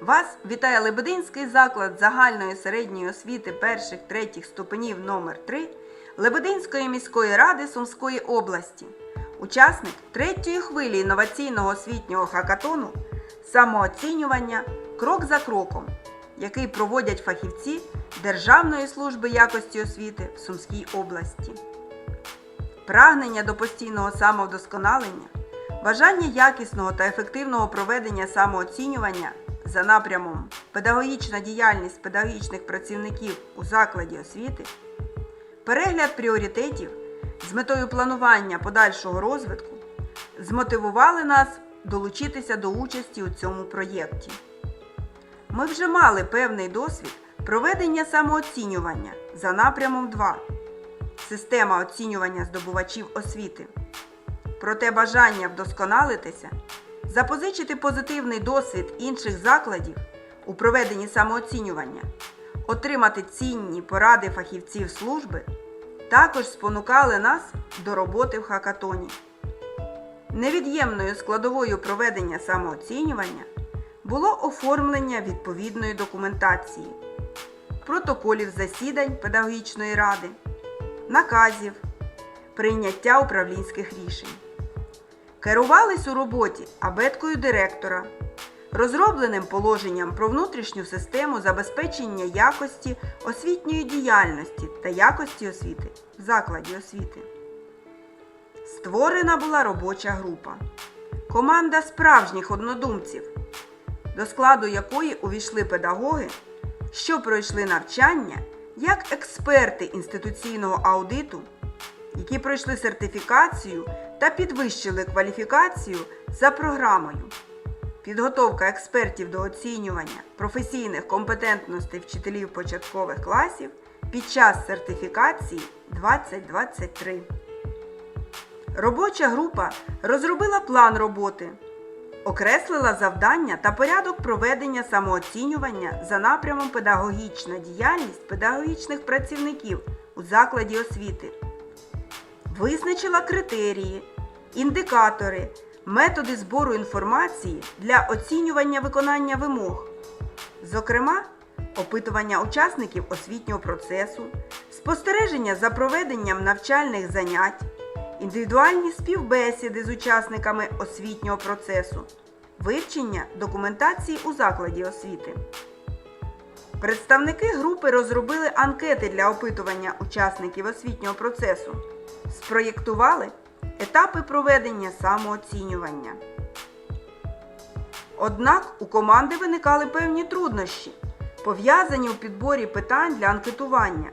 Вас вітає Лебединський заклад загальної середньої освіти перших третіх ступенів номер 3 Лебединської міської ради Сумської області, учасник третьої хвилі інноваційного освітнього хакатону самооцінювання крок за кроком, який проводять фахівці Державної служби якості освіти в Сумській області. Прагнення до постійного самовдосконалення, бажання якісного та ефективного проведення самооцінювання за напрямом педагогічна діяльність педагогічних працівників у закладі освіти, перегляд пріоритетів з метою планування подальшого розвитку змотивували нас долучитися до участі у цьому проєкті. Ми вже мали певний досвід проведення самооцінювання за напрямом 2 система оцінювання здобувачів освіти. Проте бажання вдосконалитися, запозичити позитивний досвід інших закладів у проведенні самооцінювання, отримати цінні поради фахівців служби також спонукали нас до роботи в хакатоні. Невід'ємною складовою проведення самооцінювання було оформлення відповідної документації, протоколів засідань педагогічної ради, наказів, прийняття управлінських рішень. Керувались у роботі абеткою директора, розробленим положенням про внутрішню систему забезпечення якості освітньої діяльності та якості освіти в закладі освіти. Створена була робоча група, команда справжніх однодумців, до складу якої увійшли педагоги, що пройшли навчання як експерти інституційного аудиту, які пройшли сертифікацію та підвищили кваліфікацію за програмою. Підготовка експертів до оцінювання професійних компетентностей вчителів початкових класів під час сертифікації 2023. Робоча група розробила план роботи, окреслила завдання та порядок проведення самооцінювання за напрямом педагогічна діяльність педагогічних працівників у закладі освіти, визначила критерії, індикатори, методи збору інформації для оцінювання виконання вимог, зокрема, опитування учасників освітнього процесу, спостереження за проведенням навчальних занять, індивідуальні співбесіди з учасниками освітнього процесу, вивчення документації у закладі освіти. Представники групи розробили анкети для опитування учасників освітнього процесу, спроєктували етапи проведення самооцінювання. Однак у команди виникали певні труднощі, пов'язані у підборі питань для анкетування,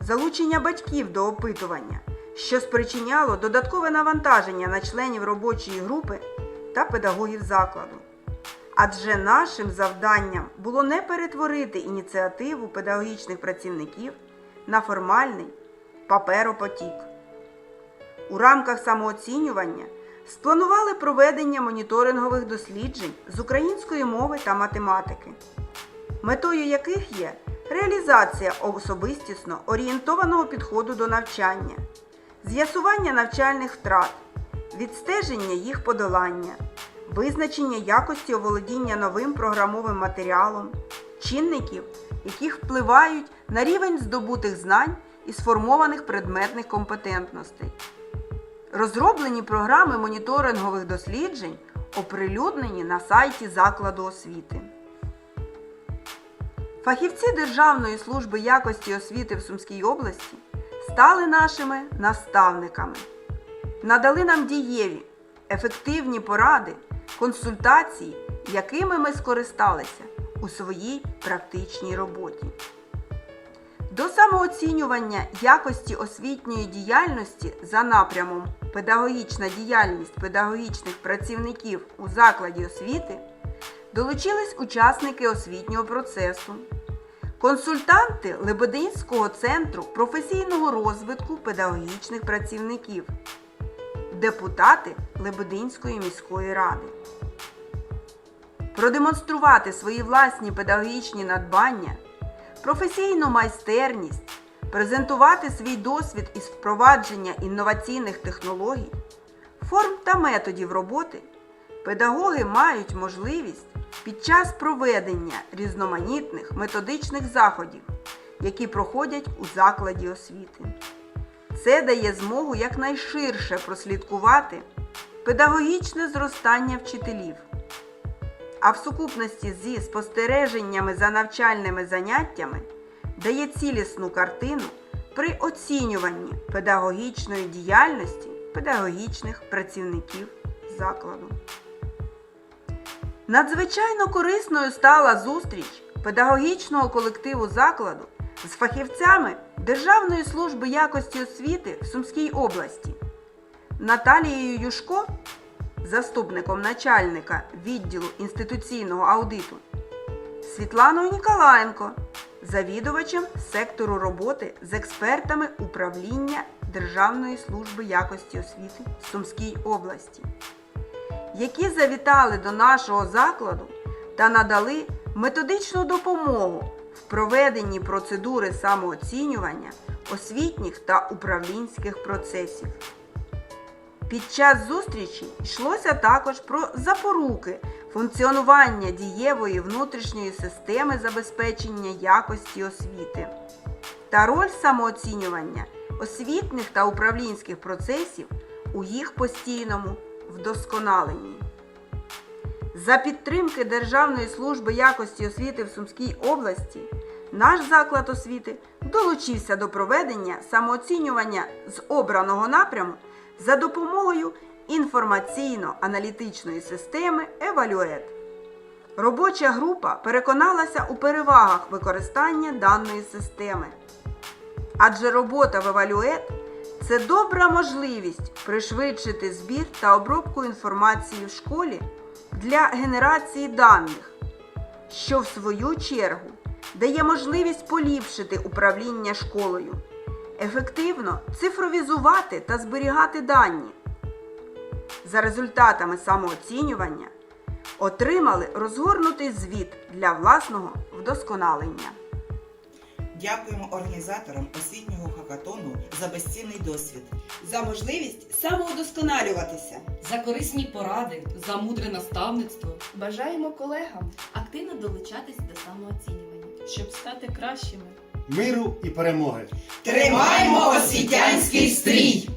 залучення батьків до опитування, що спричиняло додаткове навантаження на членів робочої групи та педагогів закладу. Адже нашим завданням було не перетворити ініціативу педагогічних працівників на формальний паперопотік. У рамках самооцінювання спланували проведення моніторингових досліджень з української мови та математики, метою яких є реалізація особистісно орієнтованого підходу до навчання, з'ясування навчальних втрат, відстеження їх подолання, визначення якості оволодіння новим програмовим матеріалом, чинників, які впливають на рівень здобутих знань і сформованих предметних компетентностей. Розроблені програми моніторингових досліджень оприлюднені на сайті закладу освіти. Фахівці Державної служби якості освіти в Сумській області стали нашими наставниками, надали нам дієві, ефективні поради, консультації, якими ми скористалися у своїй практичній роботі. До самооцінювання якості освітньої діяльності за напрямом педагогічна діяльність педагогічних працівників у закладі освіти долучились учасники освітнього процесу, консультанти Лебединського центру професійного розвитку педагогічних працівників, депутати Лебединської міської ради. Продемонструвати свої власні педагогічні надбання професійну майстерність, презентувати свій досвід із впровадження інноваційних технологій, форм та методів роботи педагоги мають можливість під час проведення різноманітних методичних заходів, які проходять у закладі освіти. Це дає змогу якнайширше прослідкувати педагогічне зростання вчителів. А в сукупності зі спостереженнями за навчальними заняттями дає цілісну картину при оцінюванні педагогічної діяльності педагогічних працівників закладу. Надзвичайно корисною стала зустріч педагогічного колективу закладу з фахівцями Державної служби якості освіти в Сумській області Наталією Юшко, заступником начальника відділу інституційного аудиту, Світланою Ніколаєнко, завідувачем сектору роботи з експертами управління Державної служби якості освіти в Сумській області які завітали до нашого закладу та надали методичну допомогу в проведенні процедури самооцінювання освітніх та управлінських процесів. Під час зустрічі йшлося також про запоруки функціонування дієвої внутрішньої системи забезпечення якості освіти та роль самооцінювання освітніх та управлінських процесів у їх постійному вдосконаленні. За підтримки Державної служби якості освіти в Сумській області наш заклад освіти долучився до проведення самооцінювання з обраного напряму за допомогою інформаційно-аналітичної системи Евалюет. Робоча група переконалася у перевагах використання даної системи. Адже робота в Евалюет це добра можливість пришвидшити збір та обробку інформації в школі для генерації даних, що в свою чергу дає можливість поліпшити управління школою, ефективно цифровізувати та зберігати дані. За результатами самооцінювання отримали розгорнутий звіт для власного вдосконалення. Дякуємо організаторам освітнього хакатону за безцінний досвід. За можливість самоудосконалюватися. за корисні поради, за мудре наставництво. Бажаємо колегам, активно долучатись до самооцінювання. щоб стати кращими. Миру і перемоги. Тримаймо освітянський стрій!